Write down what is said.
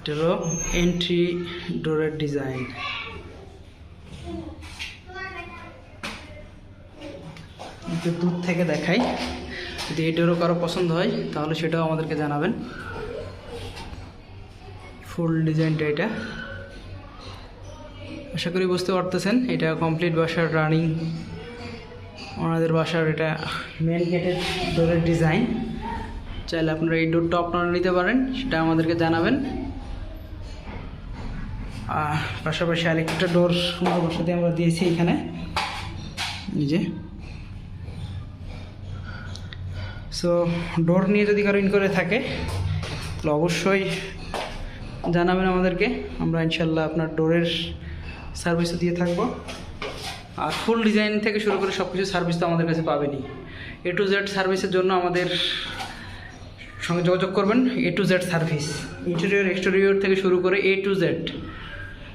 এটা হলো এন্ট্রি ডোরের ডিজাইন দূর থেকে দেখাই। যদি এই ডোরও কারও পছন্দ হয়, তাহলে সেটাও আমাদেরকে জানাবেন। ফুল ডিজাইনটা এটা। আশা করি বুঝতে পারতেছেন, এটা কমপ্লিট বাসার রানিং ওনাদের বাসার এটা মেন গেটের ডোরের ডিজাইন চাইলে আপনারা এই ডোরটা আপনারা নিতে পারেন, সেটা আমাদেরকে জানাবেন। পাশাপাশি আরেকটা ডোর সুন্দর বাসাতে আমরা দিয়েছি এখানে। যে। সো ডোর নিয়ে যদি কারও ইনকোয়ারি থাকে, তাহলে অবশ্যই জানাবেন আমাদেরকে। আমরা ইনশাল্লাহ আপনার ডোরের সার্ভিসও দিয়ে থাকব। আর ফুল ডিজাইন থেকে শুরু করে সব কিছু সার্ভিস তো আমাদের কাছে পাবেনই। এ টু জেড সার্ভিসের জন্য আমাদের সঙ্গে যোগাযোগ করবেন। A to Z service interior exterior থেকে শুরু করে এ টু জেড